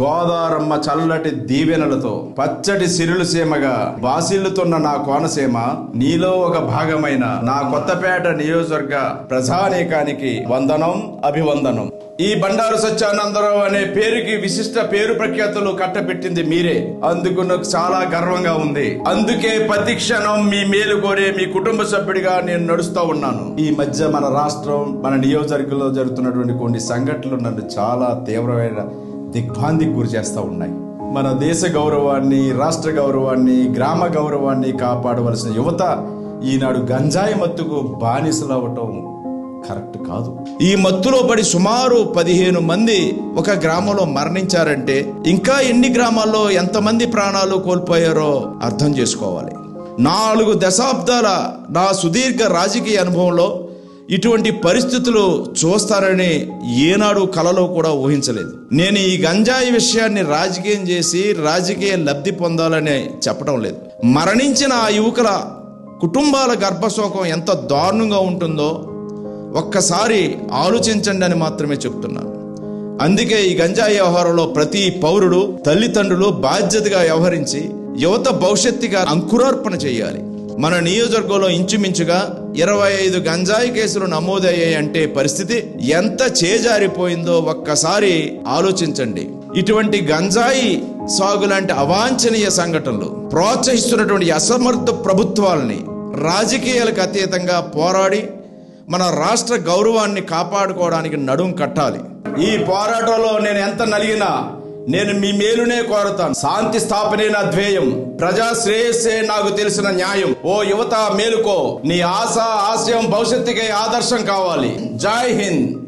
గోదారమ్మ చల్లటి దీవెనలతో పచ్చటి సిరులు సీమగా బాసిల్లుతున్న నా కోనసీమ నీలో ఒక భాగమైన నా కొత్తపేట నియోజకవర్గ ప్రజానీకానికి వందనం అభివందనం. ఈ బండారు సత్యానందరావు అనే పేరుకి విశిష్ట పేరు ప్రఖ్యాతులు కట్టబెట్టింది మీరే. అందుకు నాకు చాలా గర్వంగా ఉంది. అందుకే ప్రతి క్షణం మీ మేలు కోరే మీ కుటుంబ సభ్యుడిగా నేను నడుస్తూ ఉన్నాను. ఈ మధ్య మన రాష్ట్రం మన నియోజకవర్గంలో జరుగుతున్నటువంటి కొన్ని సంఘటనలు నన్ను చాలా తీవ్రమైన దిగ్భాంతికి గురి చేస్తూ ఉన్నాయి. మన దేశ గౌరవాన్ని రాష్ట్ర గౌరవాన్ని గ్రామ గౌరవాన్ని కాపాడవలసిన యువత ఈనాడు గంజాయి మత్తుకు బానిసలవటం కరెక్ట్ కాదు. ఈ మత్తులో పడి సుమారు పదిహేను మంది ఒక గ్రామంలో మరణించారంటే ఇంకా ఎన్ని గ్రామాల్లో ఎంతమంది ప్రాణాలు కోల్పోయారో అర్థం చేసుకోవాలి. నాలుగు దశాబ్దాల నా సుదీర్ఘ రాజకీయ అనుభవంలో ఇటువంటి పరిస్థితులు చూస్తారని ఏనాడు కలలో కూడా ఊహించలేదు. నేను ఈ గంజాయి విషయాన్ని రాజకీయం చేసి రాజకీయ లబ్ధి పొందాలని చెప్పడం లేదు. మరణించిన ఆ యువకుల కుటుంబాల గర్భశోకం ఎంత దారుణంగా ఉంటుందో ఒక్కసారి ఆలోచించండి అని మాత్రమే చెప్తున్నాను అందుకే ఈ గంజాయి వ్యవహారంలో ప్రతి పౌరుడు తల్లిదండ్రులు బాధ్యతగా వ్యవహరించి యువత భవిష్యత్తుగా అంకురార్పణ చేయాలి. మన నియోజకవర్గంలో ఇంచుమించుగా ఇరవై ఐదు గంజాయి కేసులు నమోదయ్యాయి అంటే పరిస్థితి ఎంత చేజారిపోయిందో ఒక్కసారి ఆలోచించండి. ఇటువంటి గంజాయి సాగు లాంటి అవాంఛనీయ సంఘటనలు ప్రోత్సహిస్తున్నటువంటి అసమర్థ ప్రభుత్వాలని రాజకీయాలకు అతీతంగా పోరాడి మన రాష్ట్ర గౌరవాన్ని కాపాడుకోవడానికి నడుం కట్టాలి. ఈ పోరాటంలో నేను ఎంత నలిగినా నేను మీ మేలునే కోరుతాను. శాంతి స్థాపనే నా ధ్యేయం. ప్రజా శ్రేయస్సే నాకు తెలిసిన న్యాయం. ఓ యువత మేలుకో. నీ ఆశ ఆశయం భవిష్యత్తుకే ఆదర్శం కావాలి. జై హింద్.